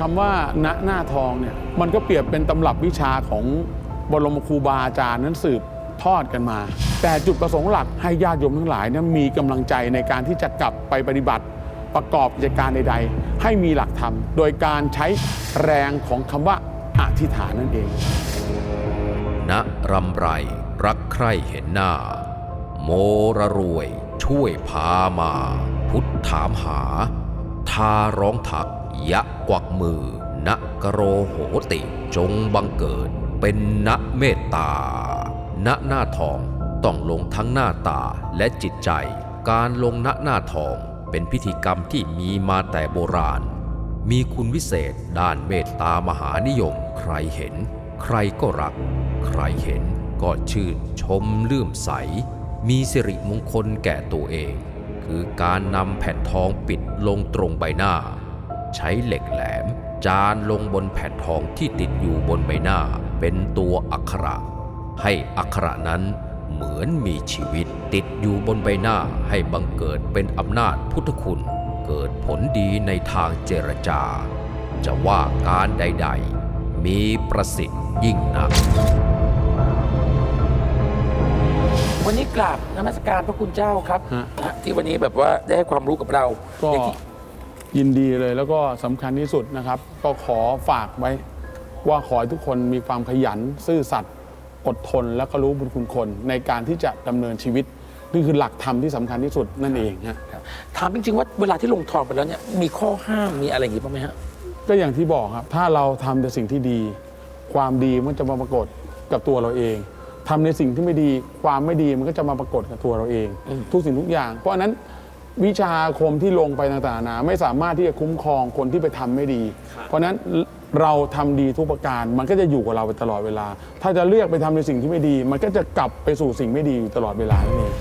คำว่าณหน้าทองเนี่ยมันก็เปรียบเป็นตำรับวิชาของบรมครูบาอาจารย์นั้นสืบทอดกันมา แต่จุดประสงค์หลักให้ญาติโยมทั้งหลายเนี่ยมีกำลังใจในการที่จะกลับไปปฏิบัติประกอบกิจการใด ๆ ให้มีหลักธรรม โดยการใช้แรงของคำว่าอธิษฐานนั่นเอง ณรำไรรักใคร่เห็นหน้า โมระรวย ช่วยพามา พุทธถามหา ทาร้องถัก ยะกวักมือณกโรโหติ จงบังเกิด เป็นณเมตตา ณหน้าทองต้องลงทั้งหน้าตาและจิตใจ การลงณหน้าทองเป็นพิธีกรรมที่มีมาแต่โบราณ มีคุณวิเศษด้านเมตตามหานิยม ใครเห็น ใครก็รัก ใครเห็นก็ชื่นชมลื่มใส มีสิริมงคลแก่ตัวเอง คือการนำแผ่นทองปิดลงตรงใบหน้า ใช้เหล็กแหลม จานลงบนแผ่นทองที่ติดอยู่บนใบหน้าเป็นตัวอักขระ ให้อักขระนั้นเหมือนมีชีวิตติดอยู่บนใบหน้าให้บังเกิดเป็นอำนาจพุทธคุณ เกิดผลดีในทางเจรจา จะว่าการใด ๆ มีประสิทธิ์ยิ่งนัก วันนี้กราบนมัสการพระคุณเจ้าครับฮะนะที่วันนี้แบบว่าได้ให้ความรู้กับเราก็อย่างที่ยินดีเลยแล้วก็สำคัญที่สุดนะครับ ก็ขอฝากไว้ ว่าขอให้ทุกคนมีความขยันซื่อสัตย์อดทนและก็รู้บุญคุณคน ในการที่จะดำเนินชีวิตนี่คือหลักธรรมที่สำคัญที่สุดนั่นเองฮะ ถามจริงๆว่าเวลาที่ลงทองไปแล้วเนี่ยมีข้อห้ามมีอะไรอย่างงี้บ้างไหมฮะ ก็อย่างที่บอกครับ ถ้าเราทำแต่สิ่งที่ดี ความดีมันจะมาปรากฏกับตัวเราเอง ทำในสิ่งที่ไม่ดีความไม่ดีมันก็จะมาปรากฏกับตัวเราเองอืมทุกสิ่งทุกอย่าง เพราะฉะนั้นวิชาอาคมที่ลงไปต่างๆนานาไม่สามารถที่จะคุ้มครองคนที่ไปทำไม่ดี เพราะฉะนั้นเราทำดีทุกประการมันก็จะอยู่กับเราไปตลอดเวลา ถ้าจะเลือกไปทำในสิ่งที่ไม่ดี มันก็จะกลับไปสู่สิ่งไม่ดีอยู่ตลอดเวลานั่นเอง